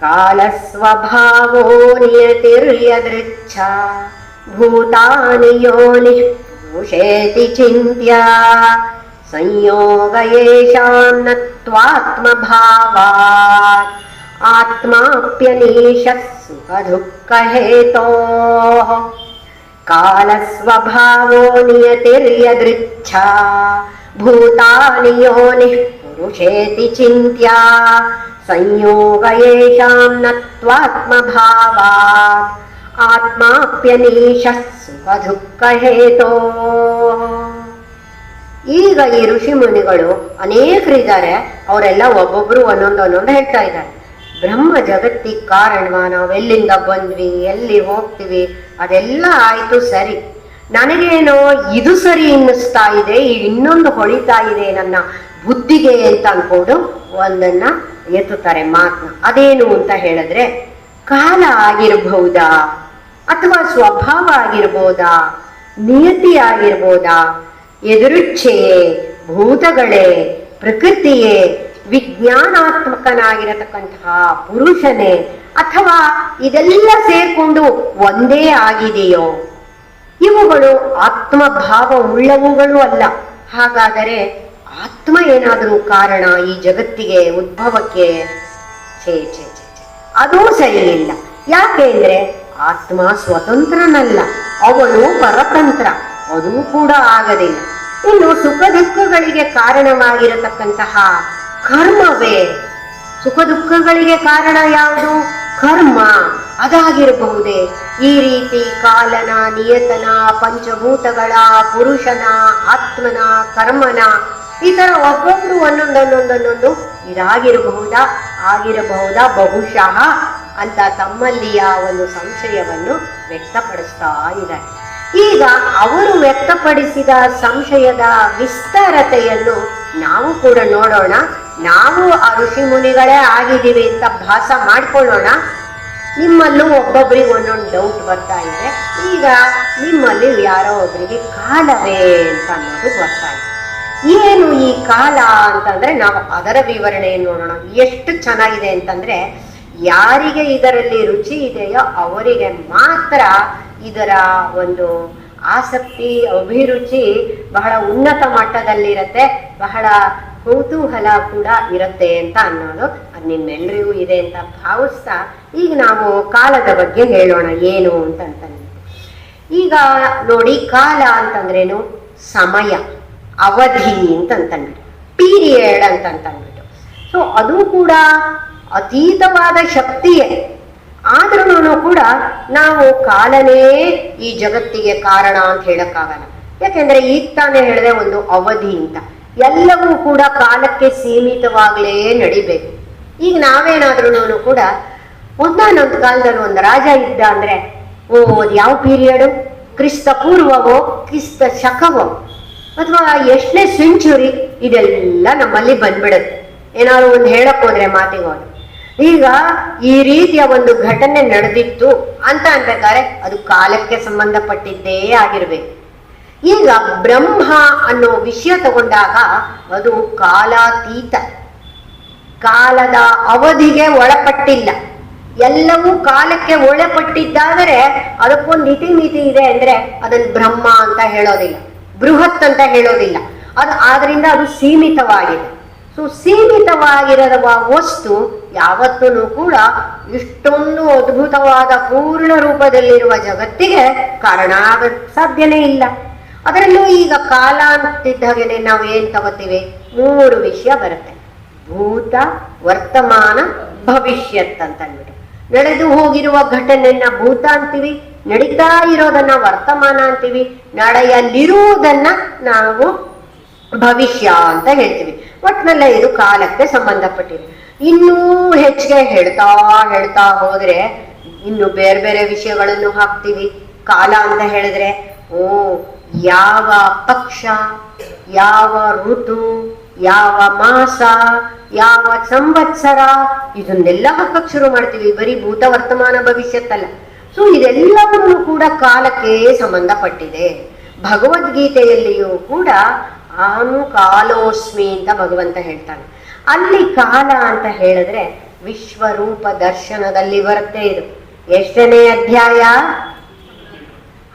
कालस्वभावो नियतिर्यदृच्छा। भूतानि योनिः पुरुषेति चिन्त्या। संयोग येषां न त्वात्मभावात् आत्माप्यनीशः सुखदुःखहेतोः। कालस्वभावो नियतिर्यदृच्छा। भूतानि योनिः पुरुषेति चिन्त्या संयोग येषां न त्वात्मभावात् ಆತ್ಮಾಪ್ಯನೀಶಃ ಸುಖ ದುಃಖ ಹೇತೋ ಈಗ ಈ ಋಷಿ ಮುನಿಗಳು ಅನೇಕರಿದ್ದಾರೆ ಅವರೆಲ್ಲ ಒಬ್ಬೊಬ್ರು ಒಂದೊಂದು ಒಂದೊಂದು ಹೇಳ್ತಾ ಇದ್ದಾರೆ ಬ್ರಹ್ಮ ಜಗತ್ತಿಗೆ ಕಾರಣವ ನಾವು ಎಲ್ಲಿಂದ ಬಂದ್ವಿ ಎಲ್ಲಿ ಹೋಗ್ತೀವಿ ಅದೆಲ್ಲ ಆಯ್ತು ಸರಿ ನನಗೇನೋ ಇದು ಸರಿ ಅನ್ನಿಸ್ತಾ ಇದೆ ಈಗ ಇನ್ನೊಂದು ಹೊಳಿತಾ ಇದೆ ನನ್ನ ಬುದ್ಧಿಗೆ ಅಂತ ಅನ್ಕೊಂಡು ಒಂದನ್ನ ಎತ್ತುತ್ತಾರೆ ಮಾತನ್ನ ಅದೇನು ಅಂತ ಹೇಳಿದ್ರೆ, ಕಾಲ ಆಗಿರಬಹುದಾ? ಅಥವಾ ಸ್ವಭಾವ ಆಗಿರ್ಬೋದಾ? ನಿಯತಿ ಆಗಿರ್ಬೋದಾ? ಎದುರುಚ್ಛೆಯೇ ಭೂತಗಳೇ, ಪ್ರಕೃತಿಯೇ, ವಿಜ್ಞಾನಾತ್ಮಕನಾಗಿರತಕ್ಕಂತಹ ಪುರುಷನೇ, ಅಥವಾ ಇದೆಲ್ಲ ಸೇರ್ಕೊಂಡು ಒಂದೇ ಆಗಿದೆಯೋ? ಇವುಗಳು ಆತ್ಮಭಾವ ಉಳ್ಳವುಗಳು ಅಲ್ಲ. ಹಾಗಾದರೆ ಆತ್ಮ ಏನಾದರೂ ಕಾರಣ ಈ ಜಗತ್ತಿಗೆ, ಉದ್ಭವಕ್ಕೆ? ಛೇ ಛೇ ಛೇ. ಅದೂ ಸರಿ ಇಲ್ಲ. ಯಾಕೆಂದ್ರೆ ಆತ್ಮ ಸ್ವತಂತ್ರನಲ್ಲ. ಅವನು ಪರತಂತ್ರ. ಅದೂ ಕೂಡ ಆಗದಿಲ್ಲ. ಇನ್ನು ಸುಖ ದುಃಖಗಳಿಗೆ ಕಾರಣವಾಗಿರತಕ್ಕಂತಹ ಕರ್ಮವೇ? ಸುಖ ದುಃಖಗಳಿಗೆ ಕಾರಣ ಯಾವುದು? ಕರ್ಮ. ಅದಾಗಿರಬಹುದೇ? ಈ ರೀತಿ ಕಾಲನ ನಿಯತನ, ಪಂಚಭೂತಗಳ, ಪುರುಷನ, ಆತ್ಮನ, ಕರ್ಮನ ಈ ತರ ಒಬ್ಬೊಬ್ರು ಒಂದೊಂದೊಂದೊಂದೊಂದೊಂದು ಇದಾಗಿರಬಹುದಾ? ಆಗಿರಬಹುದಾ? ಬಹುಶಃ ಅಂತ ತಮ್ಮಲ್ಲಿಯ ಒಂದು ಸಂಶಯವನ್ನು ವ್ಯಕ್ತಪಡಿಸ್ತಾ ಇದ್ದಾರೆ ಈಗ ಅವರು ವ್ಯಕ್ತಪಡಿಸಿದ ಸಂಶಯದ ವಿಸ್ತಾರತೆಯನ್ನು ನಾವು ಕೂಡ ನೋಡೋಣ. ನಾವು ಆ ಋಷಿ ಮುನಿಗಳೇ ಆಗಿದ್ದೀವಿ ಅಂತ ಭಾಸ ಮಾಡ್ಕೊಳ್ಳೋಣ. ನಿಮ್ಮಲ್ಲೂ ಒಬ್ಬೊಬ್ರಿಗೆ ಒಂದೊಂದು ಡೌಟ್ ಬರ್ತಾ ಇದೆ. ಈಗ ನಿಮ್ಮಲ್ಲಿ ಯಾರೋ ಒಬ್ಬರಿಗೆ ಕಾಲವೇ ಅಂತ ಅನ್ನೋದು ಬರ್ತಾ ಇದೆ. ಏನು ಈ ಕಾಲ ಅಂತಂದ್ರೆ ನಾವು ಅದರ ವಿವರಣೆಯನ್ನು ನೋಡೋಣ. ಎಷ್ಟು ಚೆನ್ನಾಗಿದೆ ಅಂತಂದ್ರೆ, ಯಾರಿಗೆ ಇದರಲ್ಲಿ ರುಚಿ ಇದೆಯೋ ಅವರಿಗೆ ಮಾತ್ರ ಇದರ ಒಂದು ಆಸಕ್ತಿ, ಅಭಿರುಚಿ ಬಹಳ ಉನ್ನತ ಮಟ್ಟದಲ್ಲಿರತ್ತೆ. ಬಹಳ ಕುತೂಹಲ ಕೂಡ ಇರುತ್ತೆ ಅಂತ ಅನ್ನೋದು ಅದು ನಿಮ್ಮೆಲ್ಲರಿಗೂ ಇದೆ ಅಂತ ಭಾವಿಸ್ತಾ ಈಗ ನಾವು ಕಾಲದ ಬಗ್ಗೆ ಹೇಳೋಣ. ಏನು ಅಂತ ಅಂತಂದ್ರೆ, ಈಗ ನೋಡಿ ಕಾಲ ಅಂತಂದ್ರೇನು? ಸಮಯ. ಅವಧಿ ಅಂತ ಅಂತಂದ್ಬಿಟ್ಟು ಪೀರಿಯಡ್ ಅಂತ ಅಂತಂದ್ಬಿಟ್ಟು ಸೊ ಅದು ಕೂಡ ಅತೀತವಾದ ಶಕ್ತಿಯೇ. ಆದ್ರೂ ಕೂಡ ನಾವು ಕಾಲನೇ ಈ ಜಗತ್ತಿಗೆ ಕಾರಣ ಅಂತ ಹೇಳಕ್ಕಾಗಲ್ಲ. ಯಾಕೆಂದ್ರೆ ಈಗ ತಾನೇ ಹೇಳಿದೆ ಒಂದು ಅವಧಿ ಅಂತ. ಎಲ್ಲವೂ ಕೂಡ ಕಾಲಕ್ಕೆ ಸೀಮಿತವಾಗಲೇ ನಡಿಬೇಕು. ಈಗ ನಾವೇನಾದ್ರೂ ಕೂಡ ಒಂದಾನೊಂದು ಕಾಲದಲ್ಲಿ ಒಂದು ರಾಜ ಇದ್ದ ಅಂದ್ರೆ, ಓ, ಅದು ಯಾವ ಪೀರಿಯಡು? ಕ್ರಿಸ್ತ ಪೂರ್ವವೋ ಕ್ರಿಸ್ತ ಶಕವೋ ಅಥವಾ ಎಷ್ಟನೇ ಸೆಂಚುರಿ ಇದೆಲ್ಲ ನಮ್ಮಲ್ಲಿ ಬಂದ್ಬಿಡುತ್ತೆ. ಏನಾದ್ರು ಒಂದು ಹೇಳಕ್ ಹೋದ್ರೆ ಮಾತಿಗೆ ಈಗ ಈ ರೀತಿಯ ಒಂದು ಘಟನೆ ನಡೆದಿತ್ತು ಅಂತ ಅನ್ಬೇಕಾದ್ರೆ ಅದು ಕಾಲಕ್ಕೆ ಸಂಬಂಧಪಟ್ಟಿದ್ದೇ ಆಗಿರ್ಬೇಕು. ಈಗ ಬ್ರಹ್ಮ ಅನ್ನೋ ವಿಷಯ ತಗೊಂಡಾಗ ಅದು ಕಾಲಾತೀತ. ಕಾಲದ ಅವಧಿಗೆ ಒಳಪಟ್ಟಿಲ್ಲ. ಎಲ್ಲವೂ ಕಾಲಕ್ಕೆ ಒಳಪಟ್ಟಿದ್ದಾದರೆ ಅದಕ್ಕೊಂದು ಇತಿಮಿತಿ ಇದೆ ಅಂದ್ರೆ ಅದನ್ನ ಬ್ರಹ್ಮ ಅಂತ ಹೇಳೋದಿಲ್ಲ. ಬೃಹತ್ ಅಂತ ಹೇಳೋದಿಲ್ಲ. ಅದು ಆದ್ರಿಂದ ಅದು ಸೀಮಿತವಾಗಿದೆ. ಸೊ ಸೀಮಿತವಾಗಿರುವ ವಸ್ತು ಯಾವತ್ತೂ ಕೂಡ ಇಷ್ಟೊಂದು ಅದ್ಭುತವಾದ ಪೂರ್ಣ ರೂಪದಲ್ಲಿರುವ ಜಗತ್ತಿಗೆ ಕಾರಣ ಆಗ ಸಾಧ್ಯನೇ ಇಲ್ಲ. ಅದರಲ್ಲೂ ಈಗ ಕಾಲ ಅಂತಿದ್ದ ಹಾಗೆನೆ ನಾವು ಏನ್ ತಗೋತೀವಿ? ಮೂರು ವಿಷಯ ಬರುತ್ತೆ. ಭೂತ, ವರ್ತಮಾನ, ಭವಿಷ್ಯತ್ ಅಂತ ಅಂದ್ಬಿಟ್ಟು ನಡೆದು ಹೋಗಿರುವ ಘಟನೆಯನ್ನ ಭೂತ ಅಂತೀವಿ. ನಡೀತಾ ಇರೋದನ್ನ ವರ್ತಮಾನ ಅಂತೀವಿ. ನಡೆಯಲಿರುವುದನ್ನ ನಾವು ಭವಿಷ್ಯ ಅಂತ ಹೇಳ್ತೀವಿ. ಒಟ್ನಲ್ಲ ಇದು ಕಾಲಕ್ಕೆ ಸಂಬಂಧಪಟ್ಟಿದೆ. ಇನ್ನೂ ಹೆಚ್ಚಿಗೆ ಹೇಳ್ತಾ ಹೇಳ್ತಾ ಹೋದ್ರೆ ಇನ್ನು ಬೇರೆ ಬೇರೆ ವಿಷಯಗಳನ್ನು ಹಾಕ್ತೀವಿ. ಕಾಲ ಅಂತ ಹೇಳಿದ್ರೆ, ಓ, ಯಾವ ಪಕ್ಷ, ಯಾವ ಋತು, ಯಾವ ಮಾಸ, ಯಾವ ಸಂವತ್ಸರ, ಇದನ್ನೆಲ್ಲ ಹಾಕಕ್ ಶುರು ಮಾಡ್ತೀವಿ. ಬರೀ ಭೂತ ವರ್ತಮಾನ ಭವಿಷ್ಯತ್ತಲ್ಲ. ಸೊ ಇದೆಲ್ಲವೂ ಕೂಡ ಕಾಲಕ್ಕೆ ಸಂಬಂಧಪಟ್ಟಿದೆ. ಭಗವದ್ಗೀತೆಯಲ್ಲಿಯೂ ಕೂಡ ಆನು ಕಾಲೋಸ್ಮಿ ಅಂತ ಭಗವಂತ ಹೇಳ್ತಾನೆ. ಅಲ್ಲಿ ಕಾಲ ಅಂತ ಹೇಳಿದ್ರೆ ವಿಶ್ವರೂಪ ದರ್ಶನದಲ್ಲಿ ಬರುತ್ತೆ ಇದು. ಎಷ್ಟನೇ ಅಧ್ಯಾಯ?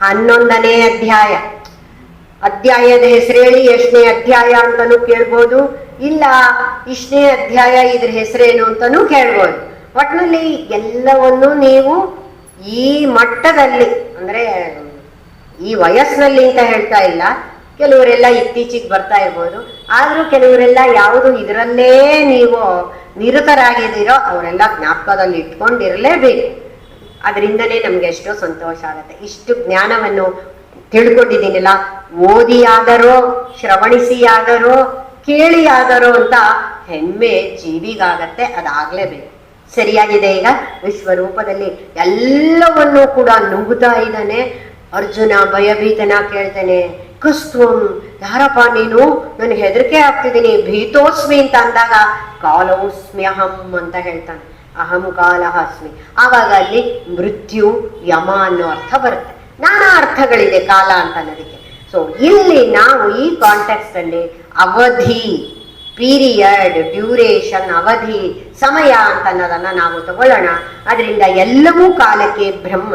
ಹನ್ನೊಂದನೇ ಅಧ್ಯಾಯ. ಅಧ್ಯಾಯದ ಹೆಸರು ಹೇಳಿ, ಎಷ್ಟನೇ ಅಧ್ಯಾಯ ಅಂತಾನೂ ಕೇಳ್ಬೋದು. ಇಲ್ಲ, ಇಷ್ಟನೇ ಅಧ್ಯಾಯ ಇದ್ರ ಹೆಸರೇನು ಅಂತಾನೂ ಕೇಳ್ಬೋದು. ಒಟ್ನಲ್ಲಿ ಎಲ್ಲವನ್ನೂ ನೀವು ಈ ಮಟ್ಟದಲ್ಲಿ, ಅಂದ್ರೆ ಈ ವಯಸ್ಸಿನಲ್ಲಿ ಅಂತ ಹೇಳ್ತಾ ಇಲ್ಲ. ಕೆಲವರೆಲ್ಲ ಇತ್ತೀಚೆಗೆ ಬರ್ತಾ ಇರ್ಬೋದು. ಆದ್ರೂ ಕೆಲವರೆಲ್ಲ ಯಾವುದು ಇದರಲ್ಲೇ ನೀವು ನಿರತರಾಗಿದ್ದೀರೋ ಅವರೆಲ್ಲ ಜ್ಞಾಪಕದಲ್ಲಿ ಇಟ್ಕೊಂಡಿರಲೇಬೇಕು. ಅದರಿಂದನೇ ನಮ್ಗೆ ಎಷ್ಟೋ ಸಂತೋಷ ಆಗುತ್ತೆ. ಇಷ್ಟು ಜ್ಞಾನವನ್ನು ತಿಳ್ಕೊಂಡಿದ್ದೀನಲ್ಲ. ಓದಿ ಆದರೋ ಶ್ರವಣಿಸಿ ಆದರೋ ಕೇಳಿ ಆದರೋ ಅಂತ ಹೆಮ್ಮೆ ಜೀವಿಗಾಗತ್ತೆ. ಅದಾಗ್ಲೇಬೇಕು. ಸರಿಯಾಗಿದೆ. ಈಗ ವಿಶ್ವರೂಪದಲ್ಲಿ ಎಲ್ಲವನ್ನೂ ಕೂಡ ನುಗ್ಗುತ್ತಾ ಇದ್ದಾನೆ. ಅರ್ಜುನ ಭಯಭೀತನ ಕೇಳ್ತಾನೆ, ಕಸ್ತುಂ, ಯಾರಪ್ಪ ನೀನು? ನನಗೆ ಹೆದರಿಕೆ ಆಗ್ತಿದ್ದೀನಿ. ಭೀತೋಸ್ಮಿ ಅಂತ ಅಂದಾಗ ಕಾಲೋಸ್ಮ್ಯಹಂ ಅಂತ ಹೇಳ್ತಾನೆ. ಅಹಂ ಕಾಲಹಾಸ್ಮಿ. ಆವಾಗ ಅಲ್ಲಿ ಮೃತ್ಯು, ಯಮ ಅನ್ನೋ ಅರ್ಥ ಬರುತ್ತೆ. ನಾನಾ ಅರ್ಥಗಳಿದೆ ಕಾಲ ಅಂತ ಅನ್ನೋದಕ್ಕೆ. ಸೊ ಇಲ್ಲಿ ನಾವು ಈ ಕಾಂಟೆಕ್ಸ್ಟ್ ಅಲ್ಲಿ ಅವಧಿ ಪೀರಿಯಡ್, ಡ್ಯೂರೇಷನ್, ಅವಧಿ, ಸಮಯ ಅಂತ ಅನ್ನೋದನ್ನ ನಾವು ತಗೊಳ್ಳೋಣ. ಅದರಿಂದ ಎಲ್ಲವೂ ಕಾಲಕ್ಕೆ ಬ್ರಹ್ಮ,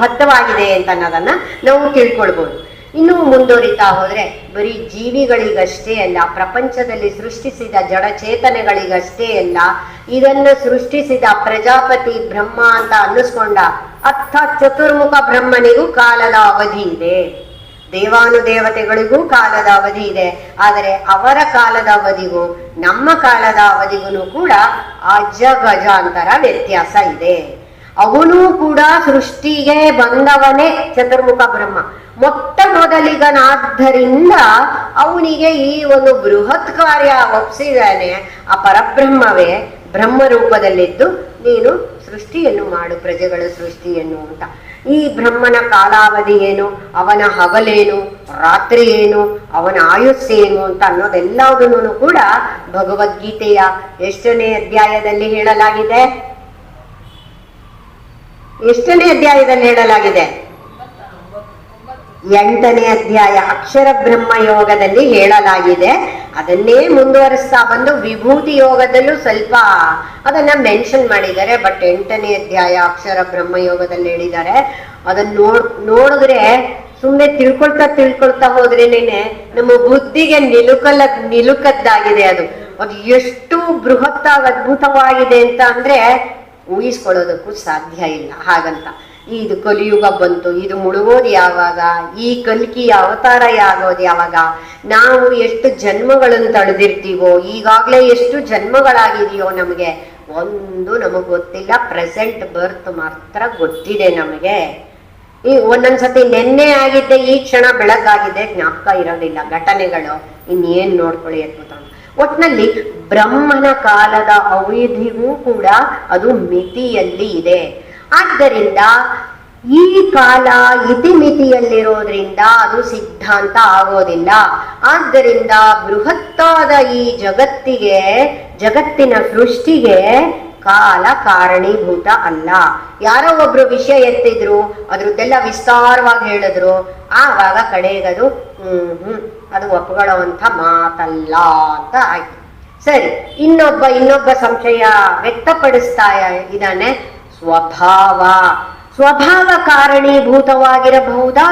ಬದ್ಧವಾಗಿದೆ ಅಂತ ಅನ್ನೋದನ್ನ ನಾವು ತಿಳ್ಕೊಳ್ಬೋದು. ಇನ್ನೂ ಮುಂದುವರಿತಾ ಹೋದ್ರೆ, ಬರೀ ಜೀವಿಗಳಿಗಷ್ಟೇ ಅಲ್ಲ, ಪ್ರಪಂಚದಲ್ಲಿ ಸೃಷ್ಟಿಸಿದ ಜಡಚೇತನೆಗಳಿಗಷ್ಟೇ ಅಲ್ಲ, ಇದನ್ನು ಸೃಷ್ಟಿಸಿದ ಪ್ರಜಾಪತಿ ಬ್ರಹ್ಮ ಅಂತ ಅನ್ನಿಸ್ಕೊಂಡ ಅರ್ಥ ಚತುರ್ಮುಖ ಬ್ರಹ್ಮನಿಗೂ ಕಾಲದ ಅವಧಿ ಇದೆ. ದೇವಾನುದೇವತೆಗಳಿಗೂ ಕಾಲದ ಅವಧಿ ಇದೆ. ಆದರೆ ಅವರ ಕಾಲದ ಅವಧಿಗೂ, ನಮ್ಮ ಕಾಲದ ಅವಧಿಗೂ ಕೂಡ ಅಜ ಗಜಾಂತರ ವ್ಯತ್ಯಾಸ ಇದೆ. ಅವನು ಕೂಡ ಸೃಷ್ಟಿಗೆ ಬಂದವನೇ ಚತುರ್ಮುಖ ಬ್ರಹ್ಮ. ಮೊಟ್ಟ ಮೊದಲಿಗನಾದ್ದರಿಂದ ಅವನಿಗೆ ಈ ಒಂದು ಬೃಹತ್ ಕಾರ್ಯ ಒಪ್ಸಿದಾನೆ ಆ ಪರಬ್ರಹ್ಮವೇ ಬ್ರಹ್ಮ ರೂಪದಲ್ಲಿದ್ದು ನೀನು ಸೃಷ್ಟಿಯನ್ನು ಮಾಡು, ಪ್ರಜೆಗಳ ಸೃಷ್ಟಿಯನ್ನು ಅಂತ. ಈ ಬ್ರಹ್ಮನ ಕಾಲಾವಧಿ ಏನು? ಅವನ ಹಗಲೇನು? ರಾತ್ರಿ ಏನು? ಅವನ ಆಯುಸ್ಸೇನು ಅಂತ ಅನ್ನೋದೆಲ್ಲದನ್ನು ಕೂಡ ಭಗವದ್ಗೀತೆಯ ಎಷ್ಟನೇ ಅಧ್ಯಾಯದಲ್ಲಿ ಹೇಳಲಾಗಿದೆ. ಎಷ್ಟನೇ ಅಧ್ಯಾಯದಲ್ಲಿ ಹೇಳಲಾಗಿದೆ? ಎಂಟನೇ ಅಧ್ಯಾಯ ಅಕ್ಷರ ಬ್ರಹ್ಮ ಯೋಗದಲ್ಲಿ ಹೇಳಲಾಗಿದೆ. ಅದನ್ನೇ ಮುಂದುವರಿಸ್ತಾ ಬಂದು ವಿಭೂತಿ ಯೋಗದಲ್ಲೂ ಸ್ವಲ್ಪ ಅದನ್ನ ಮೆನ್ಷನ್ ಮಾಡಿದ್ದಾರೆ. ಬಟ್ ಎಂಟನೇ ಅಧ್ಯಾಯ ಅಕ್ಷರ ಬ್ರಹ್ಮ ಯೋಗದಲ್ಲಿ ಹೇಳಿದ್ದಾರೆ. ಅದನ್ನ ನೋಡ್, ನೋಡಿದ್ರೆ ಸುಮ್ಮನೆ ತಿಳ್ಕೊಳ್ತಾ ತಿಳ್ಕೊಳ್ತಾ ಹೋದ್ರೇನೆ ನಮ್ಮ ಬುದ್ಧಿಗೆ ನಿಲುಕಲ್ಲ ನಿಲುಕದ್ದಾಗಿದೆ ಅದು. ಅದು ಎಷ್ಟು ಬೃಹತ್ತಾಗಿ ಅದ್ಭುತವಾಗಿದೆ ಅಂತ ಅಂದ್ರೆ ಊಹಿಸ್ಕೊಳ್ಳೋದಕ್ಕೂ ಸಾಧ್ಯ ಇಲ್ಲ ಹಾಗಂತ. ಇದು ಕಲಿಯುಗ ಬಂತು, ಇದು ಮುಳುಗೋದು ಯಾವಾಗ? ಈ ಕಲ್ಕಿ ಅವತಾರ ಆಗೋದು ಯಾವಾಗ? ನಾವು ಎಷ್ಟು ಜನ್ಮಗಳನ್ನು ತಳೆದಿರ್ತೀವೋ, ಈಗಾಗಲೇ ಎಷ್ಟು ಜನ್ಮಗಳಾಗಿದೆಯೋ ನಮಗೆ, ಒಂದು ನಮಗೆ ಗೊತ್ತಿಲ್ಲ ಪ್ರೆಸೆಂಟ್ ಬರ್ತ್ ಮಾತ್ರ ಗೊತ್ತಿದೆ ನಮಗೆ. ಈ ಒಂದೊಂದ್ಸತಿ ನೆನ್ನೆ ಆಗಿದ್ದೆ, ಈ ಕ್ಷಣ ಬೆಳಕಾಗಿದೆ ಜ್ಞಾಪಕ ಇರೋದಿಲ್ಲ, ಘಟನೆಗಳು, ಇನ್ನೇನ್ ನೋಡ್ಕೊಳ್ಳಿ ಅದ್ಭುತ. ಒಟ್ನಲ್ಲಿ ಬ್ರಹ್ಮನ ಕಾಲದ ಅವಧಿಗೂ ಕೂಡ ಅದು ಮಿತಿಯಲ್ಲಿ ಇದೆ. ಆದ್ದರಿಂದ ಈ ಕಾಲ ಇತಿಮಿತಿಯಲ್ಲಿರೋದ್ರಿಂದ ಅದು ಸಿದ್ಧಾಂತ ಆಗೋದಿಲ್ಲ. ಆದ್ದರಿಂದ ಬೃಹತ್ತಾದ ಈ ಜಗತ್ತಿಗೆ, ಜಗತ್ತಿನ ಸೃಷ್ಟಿಗೆ ಕಾಲ ಕಾರಣೀಭೂತ ಅಲ್ಲ. ಯಾರೋ ಒಬ್ರು ವಿಷಯ ಎತ್ತಿದ್ರು, ಅದ್ರದ್ದೆಲ್ಲ ವಿಸ್ತಾರವಾಗಿ ಹೇಳಿದ್ರು. ಆವಾಗ ಕಡೆಗದು ಹ್ಮ್ ಹ್ಮ್ ಅದು ಒಪ್ಕೊಳ್ಳುವಂಥ ಮಾತಲ್ಲ ಅಂತ ಆಯ್ತು. ಸರಿ, ಇನ್ನೊಬ್ಬ ಇನ್ನೊಬ್ಬ ಸಂಶಯ ವ್ಯಕ್ತಪಡಿಸ್ತಾ ಇದ್ದಾನೆ. ಸ್ವಭಾವ. ಸ್ವಭಾವ ಕಾರಣೀಭೂತವಾಗಿರಬಹುದಾ?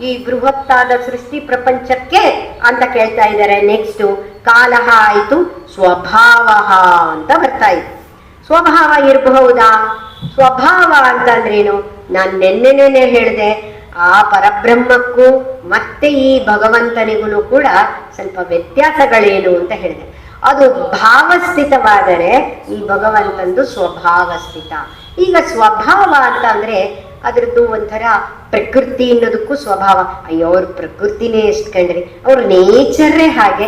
ಈ ಬೃಹತ್ತಾದ ಸೃಷ್ಟಿ ಪ್ರಪಂಚಕ್ಕೆ ಅಂತ ಕೇಳ್ತಾ ಇದ್ದಾರೆ. ನೆಕ್ಸ್ಟ್ ಕಾಲ ಆಯಿತು ಸ್ವಭಾವ ಅಂತ ಬರ್ತಾ ಇದೆ. ಸ್ವಭಾವ ಇರಬಹುದಾ? ಸ್ವಭಾವ ಅಂತಂದ್ರೇನು? ನಾನು ನೆನ್ನೆ ನೆನ್ನೆ ಹೇಳಿದೆ, ಆ ಪರಬ್ರಹ್ಮಕ್ಕೂ ಮತ್ತೆ ಈ ಭಗವಂತನಿಗೂ ಕೂಡ ಸ್ವಲ್ಪ ವ್ಯತ್ಯಾಸಗಳೇನು ಅಂತ ಹೇಳಿದೆ. ಅದು ಭಾವಸ್ಥಿತವಾದರೆ ಈ ಭಗವಂತಂದು ಸ್ವಭಾವ ಸ್ಥಿತ ಈಗ ಸ್ವಭಾವ ಅಂತ ಅಂದ್ರೆ ಅದ್ರದ್ದು ಒಂಥರ ಪ್ರಕೃತಿ ಅನ್ನೋದಕ್ಕೂ ಸ್ವಭಾವ. ಅಯ್ಯೋ, ಅವ್ರ ಪ್ರಕೃತಿನೇ ಎಷ್ಟು ಕಂಡ್ರಿ. ಅವ್ರ ನೇಚರೇ ಹಾಗೆ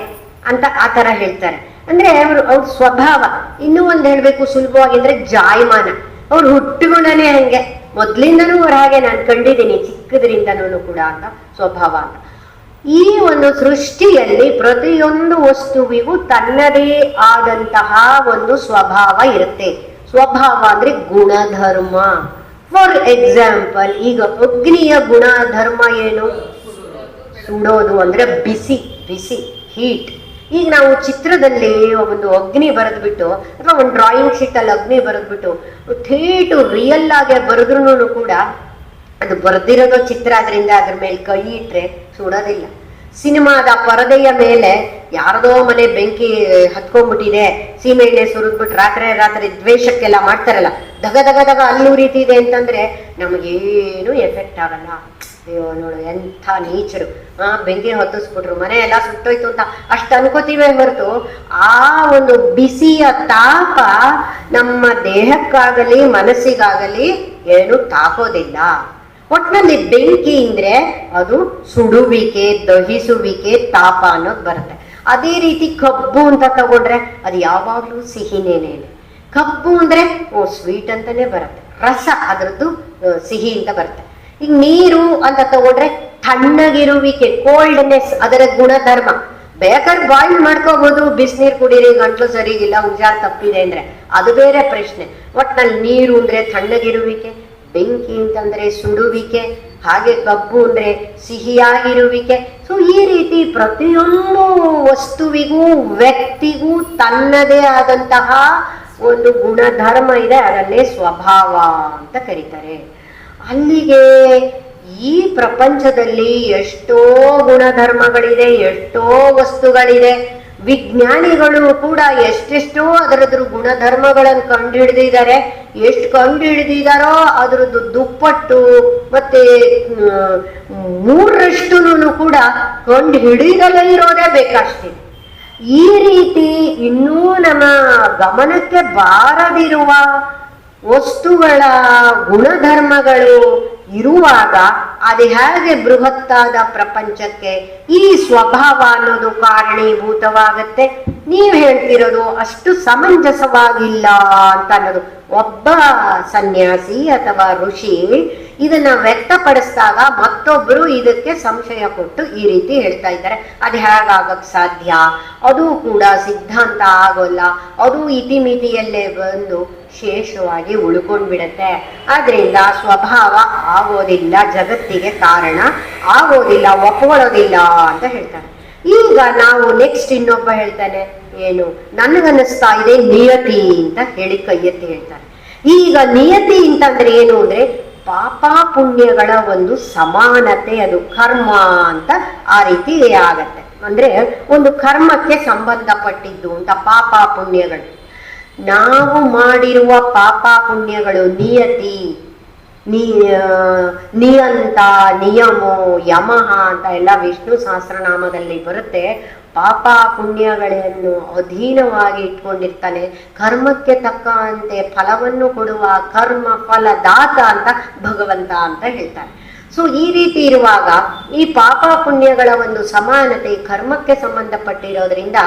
ಅಂತ ಆ ತರ ಹೇಳ್ತಾರೆ. ಅಂದ್ರೆ ಅವ್ರು, ಅವ್ರ ಸ್ವಭಾವ. ಇನ್ನೂ ಒಂದು ಹೇಳ್ಬೇಕು ಸುಲಭವಾಗಿ ಅಂದ್ರೆ ಜಾಯಮಾನ. ಅವ್ರ ಹುಟ್ಟುಗುಣನೇ ಹಂಗೆ. ಮೊದ್ಲಿಂದನೂ ಅವ್ರ ಹಾಗೆ. ನಾನು ಕಂಡಿದ್ದೀನಿ, ಚಿಕ್ಕದ್ರಿಂದನೂ ಕೂಡ ಅಂತ ಸ್ವಭಾವ ಅಂತ. ಈ ಒಂದು ಸೃಷ್ಟಿಯಲ್ಲಿ ಪ್ರತಿಯೊಂದು ವಸ್ತುವಿಗೂ ತನ್ನದೇ ಆದಂತಹ ಒಂದು ಸ್ವಭಾವ ಇರುತ್ತೆ. ಸ್ವಭಾವ ಅಂದ್ರೆ ಗುಣಧರ್ಮ. ಫಾರ್ ಎಕ್ಸಾಂಪಲ್ ಈಗ ಅಗ್ನಿಯ ಗುಣಧರ್ಮ ಏನು? ಸುಡೋದು ಅಂದ್ರೆ ಬಿಸಿ ಬಿಸಿ ಹೀಟ್ ಈಗ ನಾವು ಚಿತ್ರದಲ್ಲಿ ಒಂದು ಅಗ್ನಿ ಬರೆದ್ಬಿಟ್ಟು, ಅಥವಾ ಒಂದು ಡ್ರಾಯಿಂಗ್ ಶೀಟ್ ಅಲ್ಲಿ ಅಗ್ನಿ ಬರೆದ್ಬಿಟ್ಟು, ಥೇಟು ರಿಯಲ್ ಆಗಿ ಬರೆದ್ರು ಕೂಡ ಅದು ಬರೆದಿರೋದು ಚಿತ್ರ ಆದ್ರಿಂದ ಅದ್ರ ಮೇಲೆ ಕೈ ಇಟ್ರೆ ಸುಡೋದಿಲ್ಲ. ಸಿನಿಮಾದ ಪರದೆಯ ಮೇಲೆ ಯಾರದೋ ಮನೆ ಬೆಂಕಿ ಹತ್ಕೊಂಡ್ಬಿಟ್ಟಿದೆ. ಸೀಮೆ ಎಣ್ಣೆ ಸುರಿದ್ಬಿಟ್ಟು ರಾತ್ರಿ ರಾತ್ರಿ ದ್ವೇಷಕ್ಕೆಲ್ಲ ಮಾಡ್ತಾರಲ್ಲ. ದಗ ದಗ ದಗ ಅಲ್ಲಿ ಇದೆ ಅಂತಂದ್ರೆ ನಮಗೇನು ಎಫೆಕ್ಟ್ ಆಗಲ್ಲ. ಅಯ್ಯೋ, ನೋಡು, ಎಂಥ ನೀಚರು ಆ, ಬೆಂಕಿ ಹೊತ್ತಿಸ್ಬಿಟ್ರು, ಮನೆ ಎಲ್ಲ ಸುಟ್ಟೋಯ್ತು ಅಂತ ಅಷ್ಟು ಅನ್ಕೋತೀವಿ ಹೊರತು. ಆ ಒಂದು ಬಿಸಿಯ ತಾಪ ನಮ್ಮ ದೇಹಕ್ಕಾಗಲಿ, ಮನಸ್ಸಿಗಾಗಲಿ ಏನು ತಾಕೋದಿಲ್ಲ. ಒಟ್ನಲ್ಲಿ ಬೆಂಕಿ ಅಂದ್ರೆ ಅದು ಸುಡುವಿಕೆ, ದಹಿಸುವಿಕೆ, ತಾಪ ಅನ್ನೋದು ಬರುತ್ತೆ. ಅದೇ ರೀತಿ ಕಬ್ಬು ಅಂತ ತಗೊಂಡ್ರೆ ಅದು ಯಾವಾಗ್ಲೂ ಸಿಹಿನೇನೆ ಕಬ್ಬು ಅಂದ್ರೆ, ಓ ಸ್ವೀಟ್ ಅಂತಾನೆ ಬರುತ್ತೆ. ರಸ ಅದರದ್ದು ಸಿಹಿ ಅಂತ ಬರುತ್ತೆ. ಈಗ ನೀರು ಅಂತ ತಗೊಂಡ್ರೆ ತಣ್ಣಗಿರುವಿಕೆ ಕೋಲ್ಡ್ನೆಸ್ ಅದರ ಗುಣಧರ್ಮ. ಬೇಕಾದ್ರೆ ಬಾಯ್ಲ್ ಮಾಡ್ಕೋಬಹುದು ಬಿಸಿನೀರು ಕುಡೀರಿ, ಗಂಟ್ಲು ಸರಿಗಿಲ್ಲ, ಹುಷಾರ್ ತಪ್ಪಿದೆ ಅಂದ್ರೆ. ಅದು ಬೇರೆ ಪ್ರಶ್ನೆ. ಒಟ್ನಲ್ಲಿ ನೀರು ಅಂದ್ರೆ ತಣ್ಣಗಿರುವಿಕೆ ಬೆಂಕಿ ಅಂತಂದ್ರೆ ಸುಡುವಿಕೆ, ಹಾಗೆ ಕಬ್ಬು ಅಂದ್ರೆ ಸಿಹಿಯಾಗಿರುವಿಕೆ. ಸೊ ಈ ರೀತಿ ಪ್ರತಿಯೊಂದು ವಸ್ತುವಿಗೂ, ವ್ಯಕ್ತಿಗೂ ತನ್ನದೇ ಆದಂತಹ ಒಂದು ಗುಣಧರ್ಮ ಇದೆ, ಅದನ್ನೇ ಸ್ವಭಾವ ಅಂತ ಕರೀತಾರೆ. ಅಲ್ಲಿಗೆ ಈ ಪ್ರಪಂಚದಲ್ಲಿ ಎಷ್ಟೋ ಗುಣಧರ್ಮಗಳಿದೆ, ಎಷ್ಟೋ ವಸ್ತುಗಳಿದೆ. ವಿಜ್ಞಾನಿಗಳು ಕೂಡ ಎಷ್ಟೆಷ್ಟೋ ಅದರದ್ರ ಗುಣಧರ್ಮಗಳನ್ನು ಕಂಡುಹಿಡಿದಿದ್ದಾರೆ. ಎಷ್ಟು ಕಂಡುಹಿಡಿದಿದಾರೋ ಅದರದ್ದು ದುಪ್ಪಟ್ಟು ಮತ್ತೆ ಮೂರರಷ್ಟು ಕೂಡ ಕಂಡು ಇರೋದೇ ಬೇಕಷ್ಟೇ. ಈ ರೀತಿ ಇನ್ನೂ ನಮ್ಮ ಗಮನಕ್ಕೆ ಬಾರದಿರುವ ವಸ್ತುಗಳ ಗುಣಧರ್ಮಗಳು ಇರುವಾಗ ಅದು ಹೇಗೆ ಬೃಹತ್ತಾದ ಪ್ರಪಂಚಕ್ಕೆ ಈ ಸ್ವಭಾವ ಅನ್ನೋದು ಕಾರಣೀಭೂತವಾಗತ್ತೆ? ನೀವು ಹೇಳ್ತಿರೋದು ಅಷ್ಟು ಸಮಂಜಸವಾಗಿಲ್ಲ ಅಂತ ಅನ್ನೋದು. ಒಬ್ಬ ಸನ್ಯಾಸಿ ಅಥವಾ ಋಷಿ ಇದನ್ನ ವ್ಯಕ್ತಪಡಿಸಿದಾಗ ಮತ್ತೊಬ್ಬರು ಇದಕ್ಕೆ ಸಂಶಯ ಕೊಟ್ಟು ಈ ರೀತಿ ಹೇಳ್ತಾ ಇದ್ದಾರೆ. ಅದು ಹೇಗಾಗಕ್ ಸಾಧ್ಯ? ಅದು ಕೂಡ ಸಿದ್ಧಾಂತ ಆಗೋಲ್ಲ. ಅದು ಇತಿಮಿತಿಯಲ್ಲೇ ಬಂದು ಶೇಷವಾಗಿ ಉಳ್ಕೊಂಡ್ಬಿಡತ್ತೆ. ಆದ್ರಿಂದ ಸ್ವಭಾವ ಆಗೋದಿಲ್ಲ, ಜಗತ್ತಿಗೆ ಕಾರಣ ಆಗೋದಿಲ್ಲ ಒಪ್ಕೊಳ್ಳೋದಿಲ್ಲ ಅಂತ ಹೇಳ್ತಾರೆ. ಈಗ ನಾವು ನೆಕ್ಸ್ಟ್ ಇನ್ನೊಬ್ಬ ಹೇಳ್ತಾನೆ, ಏನು, ನನಗನ್ನಿಸ್ತಾ ಇದೆ ನಿಯತಿ ಅಂತ ಹೇಳಿ ಕೈಯತ್ತಿ ಹೇಳ್ತಾರೆ. ಈಗ ನಿಯತಿ ಅಂತಂದ್ರೆ ಏನು ಅಂದ್ರೆ ಪಾಪ ಪುಣ್ಯಗಳ ಒಂದು ಸಮಾನತೆ, ಅದು ಕರ್ಮ ಅಂತ ಆ ರೀತಿ ಆಗತ್ತೆ. ಅಂದ್ರೆ ಒಂದು ಕರ್ಮಕ್ಕೆ ಸಂಬಂಧಪಟ್ಟಿದ್ದು ಅಂತ ಪಾಪ ಪುಣ್ಯಗಳು ನಾವು ಮಾಡಿರುವ ಪಾಪ ಪುಣ್ಯಗಳು ನಿಯತಿ. ನಿ ನಿಯಂತ ನಿಯಮೋ ಯಮಹ ಅಂತ ಎಲ್ಲ ವಿಷ್ಣು ಸಹಸ್ರನಾಮದಲ್ಲಿ ಬರುತ್ತೆ. ಪಾಪ ಪುಣ್ಯಗಳನ್ನು ಅಧೀನವಾಗಿ ಇಟ್ಕೊಂಡಿರ್ತಾನೆ. ಕರ್ಮಕ್ಕೆ ತಕ್ಕಂತೆ ಫಲವನ್ನು ಕೊಡುವ ಕರ್ಮ ಫಲದಾತ ಅಂತ ಭಗವಂತ ಅಂತ ಹೇಳ್ತಾರೆ ಸೊ ಈ ರೀತಿ ಇರುವಾಗ ಈ ಪಾಪ ಪುಣ್ಯಗಳ ಒಂದು ಸಮಾನತೆ ಕರ್ಮಕ್ಕೆ ಸಂಬಂಧಪಟ್ಟಿರೋದ್ರಿಂದ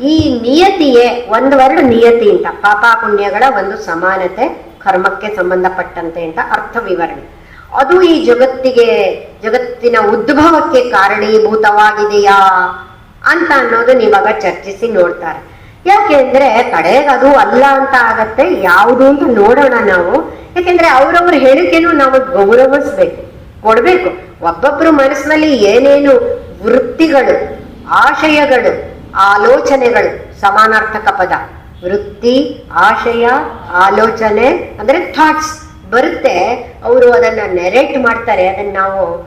ಈ ನಿಯತಿಯೇ ಒಂದು ವರ್ಡ್ ನಿಯತಿ ಅಂತ. ಪಾಪ ಪುಣ್ಯಗಳ ಒಂದು ಸಮಾನತೆ ಕರ್ಮಕ್ಕೆ ಸಂಬಂಧಪಟ್ಟಂತೆ ಅಂತ ಅರ್ಥ ವಿವರಣೆ. ಅದು ಈ ಜಗತ್ತಿಗೆ, ಜಗತ್ತಿನ ಉದ್ಭವಕ್ಕೆ ಕಾರಣೀಭೂತವಾಗಿದೆಯಾ ಅಂತ ಅನ್ನೋದು ಇವಾಗ ಚರ್ಚಿಸಿ ನೋಡ್ತಾರೆ. ಯಾಕೆಂದ್ರೆ ಕಡೆಗೆ ಅದು ಅಲ್ಲ ಅಂತ ಆಗತ್ತೆ, ಯಾವುದು ಅಂತ ನೋಡೋಣ ನಾವು. ಯಾಕೆಂದ್ರೆ ಅವ್ರವ್ರ ಹೇಳಿಕೆನೂ ನಾವು ಗೌರವಿಸ್ಬೇಕು, ಕೊಡ್ಬೇಕು. ಒಬ್ಬೊಬ್ರು ಮನಸ್ಸಿನಲ್ಲಿ ಏನೇನು ವೃತ್ತಿಗಳು, ಆಶಯಗಳು, ಆಲೋಚನೆಗಳು, ಸಮಾನಾರ್ಥಕ ಪದ. ವೃತ್ತಿ ಆಶಯ ಆಲೋಚನೆ ಅಂದ್ರೆ ಥಾಟ್ಸ್ ಬರುತ್ತೆ. ಅವರು ಅದನ್ನ ನೆರೇಟ್ ಮಾಡ್ತಾರೆ. ಅದನ್ನ ನಾವು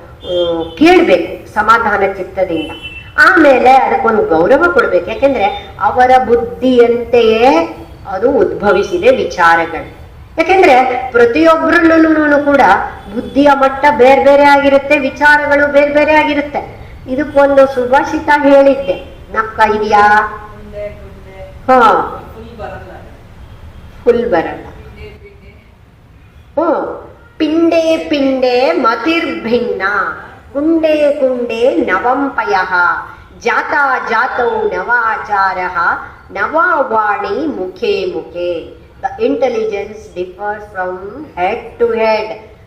ಕೇಳಬೇಕು ಸಮಾಧಾನ ಚಿತ್ತದಿಂದ. ಆಮೇಲೆ ಅದಕ್ಕೊಂದು ಗೌರವ ಕೊಡ್ಬೇಕು. ಯಾಕೆಂದ್ರೆ ಅವರ ಬುದ್ಧಿಯಂತೆಯೇ ಅದು ಉದ್ಭವಿಸಿದೆ ವಿಚಾರಗಳು. ಯಾಕೆಂದ್ರೆ ಪ್ರತಿಯೊಬ್ಬರಲ್ಲೂ ಕೂಡ ಬುದ್ಧಿಯ ಮಟ್ಟ ಬೇರೆ ಬೇರೆ ಆಗಿರುತ್ತೆ ವಿಚಾರಗಳು ಬೇರೆ ಬೇರೆ ಆಗಿರುತ್ತೆ. ಇದಕ್ಕೊಂದು ಸುಭಾಷಿತ ಹೇಳಿದ್ದೆ. ನಕ್ಕ ಇದೆಯಾ? ಹಾ. ಫುಲ್ ಬರಲ್ಲ ಫುಲ್ ಬರಲ್ಲ ಪಿಂಡೆ ಪಿಂಡೆ ಹ್ಮ್ ಪಿಂಡೆ ಪಿಂಡೆ ಮತಿರ್ಭಿನ್ನ ಕುಂಡೆ ಕುಂಡೆ ನವಂಪಯ ಜಾತ ಜಾತೌ ನವಾಚಾರ ನವಾವಾಣಿ ಮುಖೇ ಮುಖೇ the intelligence differs from head to head